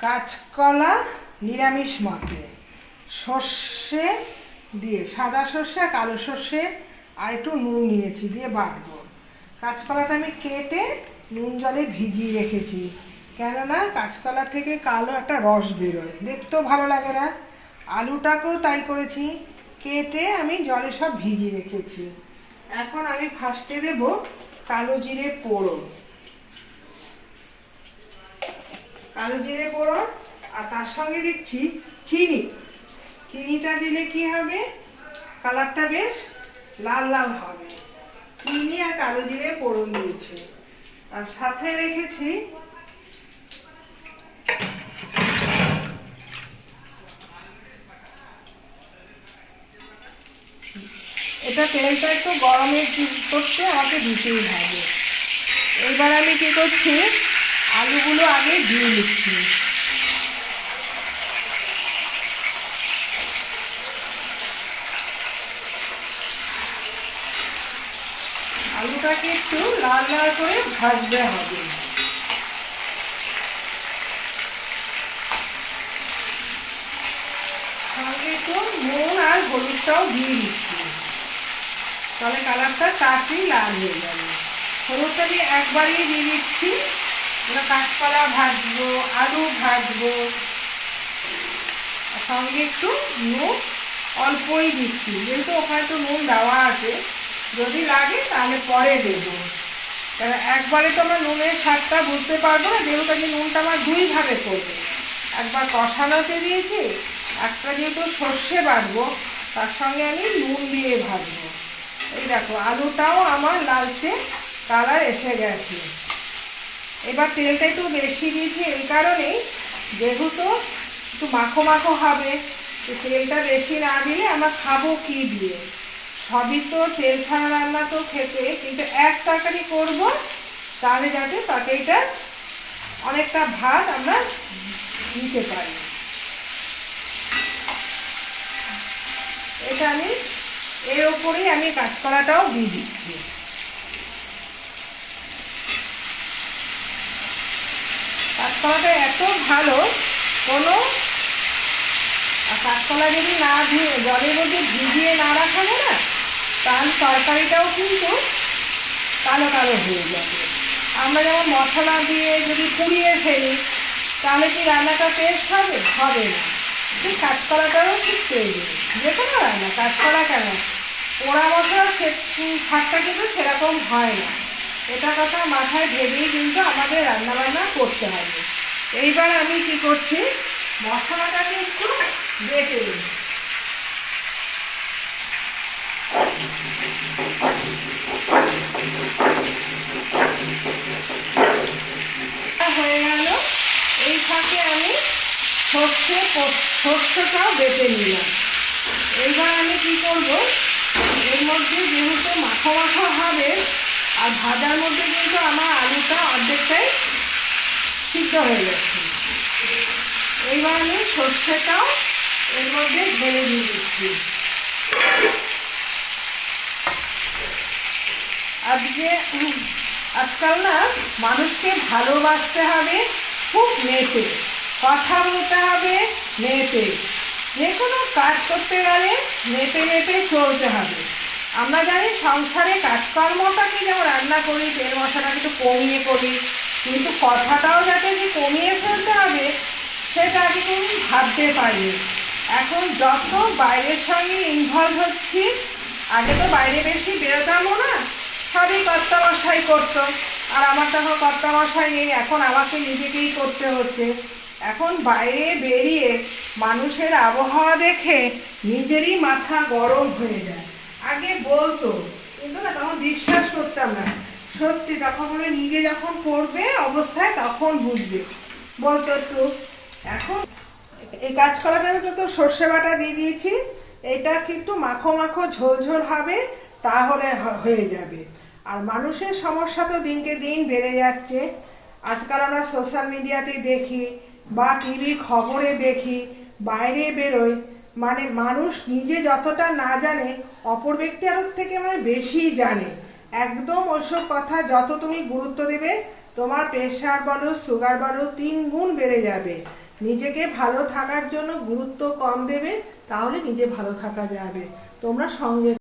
কাঁচকলা নিরামিষ মতে। সর্ষে দিয়ে, সাদা সর্ষে কালো সর্ষে আর একটু নুন নিয়েছি দিয়ে বাটবো। কাঁচকলাটা আমি কেটে নুন জলে ভিজিয়ে রেখেছি। কেননা কাঁচকলা থেকে কালো একটা রস বেরোয়। দেখতেও ভালো লাগে না। আলুটাকেও তাই করেছি। কেটে আমি জলে সব ভিজিয়ে রেখেছি। এখন আমি ফার্স্টে দেব কালো জিরে পোড়ন কালো জিরে ফোড়ন আর তার সঙ্গে দিচ্ছি চিনি। চিনিটা দিলে কি হবে? কালারটা বেশ লাল লাল হবে। চিনি আর কালো জিরে ফোড়ন দিয়েছি। আর সাথে রেখেছি এটা তেলটা একটু গরমের করতে আমাকে দিতেই হবে। এবার আমি কি করছি? আলুগুলো আগে দিয়ে নিচ্ছি। আলুটাকে একটু লাল লাল করে ভাজতে হবে। সঙ্গে একটু নুন আর হলুদটাও দিয়ে দিচ্ছি। তাহলে কালারটা তাড়াতাড়ি লাল হয়ে যাবে। হলুদটা আমি একবারই দিয়ে দিচ্ছি। আমরা কাঁচকলা ভাজবো, আলু ভাজবো। সঙ্গে একটু নুন, অল্পই দিচ্ছি। যেহেতু ওখানে তো নুন দেওয়া আছে, যদি লাগে তাহলে পরে দেবো। কারণ একবারে তো আমরা নুনের স্বাদটা বুঝতে পারব না, যেহেতু আমি নুনটা আমার দুই ভাগে করব। একবার কষানোতে দিয়েছি, একটা যেহেতু সর্ষে বাটবো তার সঙ্গে আমি নুন দিয়ে ভাজবো। এই দেখো, আলুটাও আমার লালচে কালার এসে গেছে। এবার তেলটা একটু বেশি দিয়েছি এই কারণেই, যেহেতু একটু মাখো মাখো হবে তেলটা বেশি না দিলে আমরা খাব কি দিয়ে? সবই তো তেল ছাড়া রান্না তো খেতে, কিন্তু এক তরকারি করব, তাহলে যাতে তরকারিটা অনেকটা ভাত আমরা দিতে পারি। এটা আমি এর ওপরেই আমি কাঁচকলাটাও দিয়ে দিচ্ছি। কাঁচকলাটা এত ভালো, কোনো কাঁচকলা যদি না ধুয়ে, জলের মধ্যে ভিজিয়ে না রাখা যায় না, তাহলে তরকারিটাও কিন্তু কালো কালো হয়ে যাবে আমরা যেমন মশলা দিয়ে যদি পুড়িয়ে ফেলি, তাহলে কি রান্নাটা টেস্ট হবে? হবে না। ঠিক কাঁচকলাটারও ঠিক প্রয়োজন যে কোনো রান্না, কাঁচকলা কেন? পোড়া মশলার স্বাদটা কিন্তু সেরকম হয় না। এটা কথা মাথায় ভেবেই কিন্তু আমাদের রান্নাবান্না করতে হবে। এইবার আমি কি করছি? মশলাটাকে একটু বেটে দিই হয়ে গেল। এই ফাঁকে আমি সর্ষে সর্ষেটাও বেটে নিলাম। এইবার আমি কি করব? এর মধ্যে যেহেতু মাখো মাখো হবে আর ভাজার মধ্যে কিন্তু আমার আলুটা অর্ধেকটাই সিদ্ধ হয়ে গেছে। এইবার আমি সর্ষেটাও এর মধ্যে ঢেলে দিয়ে দিচ্ছি। আজকে আজকাল না মানুষকে ভালোবাসতে হবে খুব মেপে কথা বলতে হবে মেপে যে কোনো কাজ করতে গেলে মেপে মেপে চলতে হবে। আমরা জানি সংসারে কাজকর্মটাকে যেমন রান্না করি, তেল মশলাটাকে একটু কমিয়ে করি, কিন্তু কথাটাও যাতে যে কমিয়ে ফেলতে হবে, সেটা আগে ভাবতে পারি এখন যত বাইরের সঙ্গে ইনভলভ হচ্ছি, আগে তো বাইরে বেশি বেরোতামও না, সবই কর্তামশাই করতো, আর আমার তখন কর্তামশাই নেই, এখন আমাকে নিজেকেই করতে হচ্ছে। এখন বাইরে বেরিয়ে মানুষের আবহাওয়া দেখে নিজেরই মাথা গরম হয়ে যায়। আগে বলতো, কিন্তু না, তখন বিশ্বাস করতাম না। সত্যি তখন বলে নিজে যখন পড়বে অবস্থায়, তখন বুঝবে। বলতো একটু, এখন এই কাজ কাঁচকলাটার তো সর্ষে বাটা দিয়ে দিয়েছি, এটা কিন্তু মাখো মাখো ঝোল ঝোল হবে, তাহলে হয়ে যাবে। আর মানুষের সমস্যা তো দিনকে দিন বেড়ে যাচ্ছে। আজকাল আমরা সোশ্যাল মিডিয়াতে দেখি বা টিভি খবরে দেখি, বাইরে বেরোই মানে মানুষ নিজে যতটা না জানে, অপর ব্যক্তি আরও থেকে মানে বেশি জানে। একদম ওইসব কথা যত তুমি গুরুত্ব দেবে, তোমার প্রেশার বলো সুগার বলো, তিন গুণ বেড়ে যাবে। নিজেকে ভালো থাকার জন্য গুরুত্ব কম দেবে, তাহলে নিজে ভালো থাকা যাবে। তোমরা সঙ্গে